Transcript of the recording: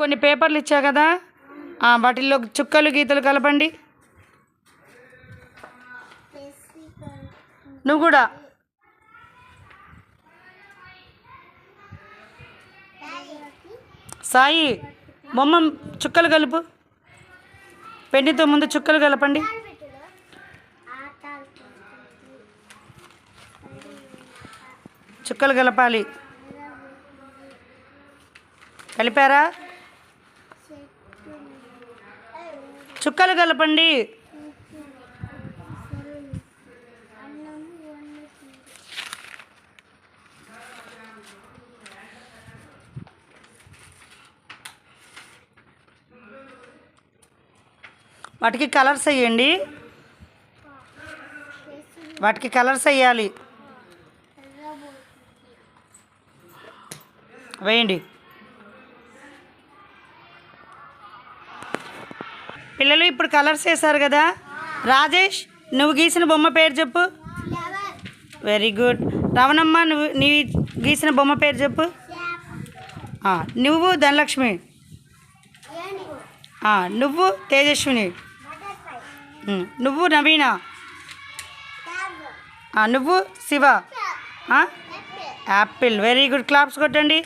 కొన్ని పేపర్లు ఇచ్చా కదా? వాటిల్లో చుక్కలు గీతలు కలపండి. నువ్వు కూడా. సాయి బొమ్మ చుక్కలు కలుపు. పెన్నుతో ముందు చుక్కలు కలపండి. చుక్కలు కలపాలి. కలిపారా? చుక్కలు కలపండి. వాటికి కలర్స్ వేయండి. వాటికి కలర్స్ వేయాలి. వేయండి. పిల్లలు ఇప్పుడు కలర్స్ వేశారు కదా? రాజేష్ నువ్వు గీసిన బొమ్మ పేరు చెప్పు. వెరీ గుడ్ రవణమ్మ నువ్వు నీ గీసిన బొమ్మ పేరు చెప్పు. నువ్వు ధనలక్ష్మి. నువ్వు తేజస్విని. నువ్వు నవీన. నువ్వు Shiva. Apple very good claps కొట్టండి.